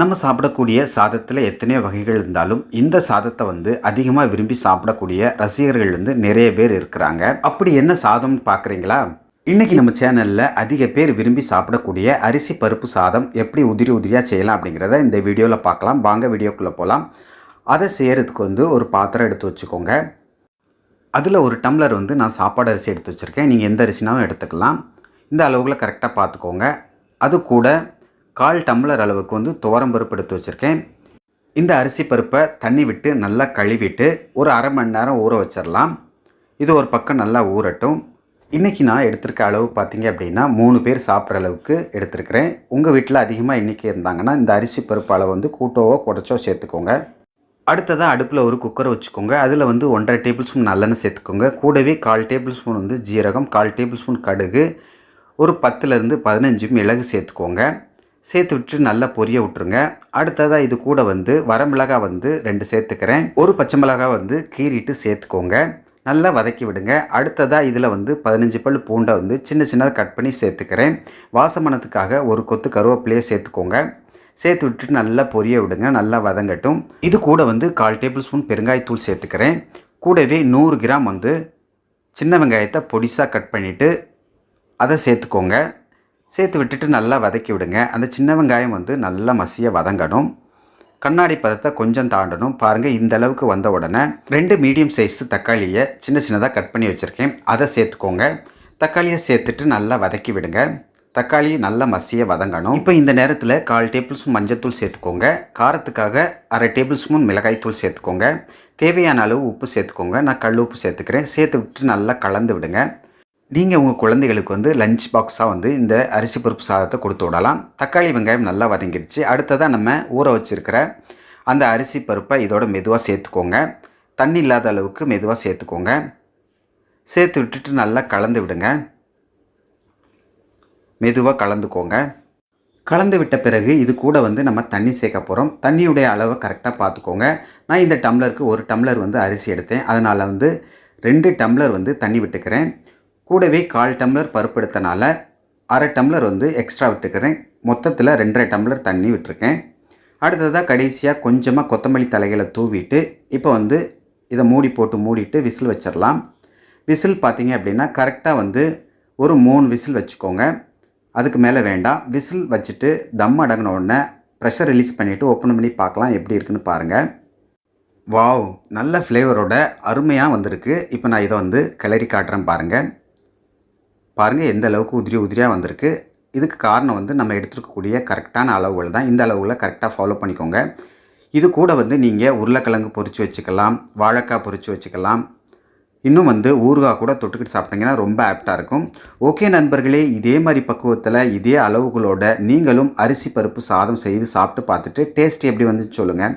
நம்ம சாப்பிடக்கூடிய சாதத்தில் எத்தனையோ வகைகள் இருந்தாலும் இந்த சாதத்தை வந்து அதிகமாக விரும்பி சாப்பிடக்கூடிய ரசிகர்கள் வந்து நிறைய பேர் இருக்கிறாங்க. அப்படி என்ன சாதம்னு பார்க்குறீங்களா இன்றைக்கி நம்ம சேனலில் அதிக பேர் விரும்பி சாப்பிடக்கூடிய அரிசி பருப்பு சாதம் எப்படி உதிரி உதிரியாக செய்யலாம் அப்படிங்கிறத இந்த வீடியோவில் பார்க்கலாம் வாங்க வீடியோக்குள்ளே போகலாம் அதை செய்கிறதுக்கு வந்து ஒரு பாத்திரம் எடுத்து வச்சுக்கோங்க. அதில் ஒரு டம்ளர் வந்து நான் சாப்பாடு அரிசி எடுத்து வச்சுருக்கேன். நீங்கள் எந்த அரிசினாலும் எடுத்துக்கலாம். இந்த அளவுகளை கரெக்டாக பார்த்துக்கோங்க அது கூட கால் டம்ளர் அளவுக்கு வந்து துவரம்பருப்பு எடுத்து வச்சுருக்கேன். இந்த அரிசி பருப்பை தண்ணி விட்டு நல்லா கழுவிட்டு ஒரு அரை மணி நேரம் ஊற வச்சிடலாம் இது ஒரு பக்கம் நல்லா ஊறட்டும். இன்றைக்கி நான் எடுத்திருக்க அளவு பார்த்தீங்க அப்படின்னா மூணு பேர் சாப்பிட்ற அளவுக்கு எடுத்திருக்கிறேன். உங்கள் வீட்டில் அதிகமாக இன்றைக்கி இருந்தாங்கன்னா இந்த அரிசி பருப்பு அளவு வந்து கூட்டோவோ குறைச்சோ சேர்த்துக்கோங்க. அடுத்ததாக அடுப்பில் ஒரு குக்கரை வச்சுக்கோங்க. அதில் வந்து ஒன்றரை டேபிள் ஸ்பூன் நல்லெண்ணெய் சேர்த்துக்கோங்க. கூடவே கால் டேபிள் ஸ்பூன் வந்து ஜீரகம் கால் டேபிள் ஸ்பூன் கடுகு ஒரு பத்துலேருந்து பதினஞ்சு மிளகு சேர்த்துக்கோங்க. சேர்த்து விட்டு நல்லா பொரிய விட்டுருங்க. அடுத்ததாக இது கூட வந்து வரமிளகாய் வந்து ரெண்டு சேர்த்துக்கிறேன். ஒரு பச்சை மிளகாய் வந்து கீறிட்டு சேர்த்துக்கோங்க. நல்லா வதக்கி விடுங்க. அடுத்ததாக இதில் வந்து பதினஞ்சு பல் பூண்டை வந்து சின்ன சின்னதாக கட் பண்ணி சேர்த்துக்கிறேன். வாசமனத்துக்காக ஒரு கொத்து கருவேப்பிலையை சேர்த்துக்கோங்க. சேர்த்து விட்டுட்டு நல்லா பொரிய விடுங்க. நல்லா வதங்கட்டும். இது கூட வந்து கால் டேபிள் ஸ்பூன் பெருங்காயத்தூள் சேர்த்துக்கிறேன். கூடவே நூறு கிராம் வந்து சின்ன வெங்காயத்தை பொடிசாக கட் பண்ணிவிட்டு அதை சேர்த்துக்கோங்க. சேர்த்து விட்டுட்டு நல்லா வதக்கி விடுங்க. அந்த சின்ன வெங்காயம் வந்து நல்லா மசிய வதங்கணும். கண்ணாடி பதத்தை கொஞ்சம் தாண்டணும். பாருங்கள் இந்த அளவுக்கு வந்த உடனே ரெண்டு மீடியம் சைஸ் தக்காளியை சின்ன சின்னதாக கட் பண்ணி வச்சுருக்கேன். அதை சேர்த்துக்கோங்க. தக்காளியை சேர்த்துட்டு நல்லா வதக்கி விடுங்க. தக்காளி நல்லா மசிய வதங்கணும். இப்போ இந்த நேரத்தில் கால் டேபிள் ஸ்பூன் மஞ்சத்தூள் சேர்த்துக்கோங்க. காரத்துக்காக அரை டேபிள் ஸ்பூன் மிளகாய் தூள் சேர்த்துக்கோங்க. தேவையான அளவு உப்பு சேர்த்துக்கோங்க. நான் கல் உப்பு சேர்த்துக்கிறேன். சேர்த்து விட்டு நல்லா கலந்து விடுங்க. நீங்கள் உங்கள் குழந்தைகளுக்கு வந்து லஞ்ச் பாக்ஸாக வந்து இந்த அரிசி பருப்பு சாதத்தை கொடுத்து விடலாம். தக்காளி வெங்காயம் நல்லா வதங்கிடுச்சு அடுத்ததாக நம்ம ஊற வச்சுருக்கிற அந்த அரிசி பருப்பை இதோட மெதுவாக சேர்த்துக்கோங்க. தண்ணி இல்லாத அளவுக்கு மெதுவாக சேர்த்துக்கோங்க. சேர்த்து விட்டுட்டு நல்லா கலந்து விடுங்க. மெதுவாக கலந்துக்கோங்க. கலந்து விட்ட பிறகு இது கூட வந்து நம்ம தண்ணி சேர்க்க போகிறோம் தண்ணியுடைய அளவை கரெக்டாக பார்த்துக்கோங்க. நான் இந்த டம்ளருக்கு ஒரு டம்ளர் வந்து அரிசி எடுத்தேன். அதனால் வந்து ரெண்டு டம்ளர் வந்து தண்ணி விட்டுக்கிறேன். கூடவே கால் டம்ளர் பருப்பு எடுத்தனால அரை டம்ளர் வந்து எக்ஸ்ட்ரா விட்டுக்கிறேன். மொத்தத்தில் ரெண்டரை டம்ளர் தண்ணி விட்டுருக்கேன். அடுத்ததாக கடைசியாக கொஞ்சமாக கொத்தமல்லி தலைகளை தூவிட்டு இப்போ வந்து இதை மூடி போட்டு மூடிட்டு விசில் வச்சிடலாம். விசில் பார்த்தீங்க அப்படின்னா கரெக்டாக வந்து ஒரு மூணு விசில் வச்சுக்கோங்க. அதுக்கு மேலே வேண்டாம். விசில் வச்சுட்டு தம் அடங்கின உடனே ப்ரெஷர் ரிலீஸ் பண்ணிவிட்டு ஓப்பன் பண்ணி பார்க்கலாம் எப்படி இருக்குன்னு பாருங்கள் வாவ் நல்ல ஃப்ளேவரோட அருமையாக வந்திருக்கு. இப்போ நான் இதை வந்து கிளறி காட்டுறேன் பாருங்கள் பாருங்கள் எந்த அளவுக்கு உதிரி உதிரியாக வந்திருக்கு. இதுக்கு காரணம் வந்து நம்ம எடுத்துருக்கக்கூடிய கரெக்டான அளவுகள் தான். இந்த அளவுகளை கரெக்டாக ஃபாலோ பண்ணிக்கோங்க. இது கூட வந்து நீங்கள் உருளைக்கிழங்கு பொறிச்சு வச்சுக்கலாம் வாழைக்காய் பொறிச்சு வச்சுக்கலாம். இன்னும் வந்து ஊறுகாய் கூட தொட்டுக்கிட்டு சாப்பிட்டீங்கன்னா ரொம்ப ஆப்டாக இருக்கும். ஓகே நண்பர்களே இதே மாதிரி பக்குவத்தில் இதே அளவுகளோட நீங்களும் அரிசி பருப்பு சாதம் செய்து சாப்பிட்டு பார்த்துட்டு டேஸ்ட் எப்படி வந்துச்சு சொல்லுங்கள்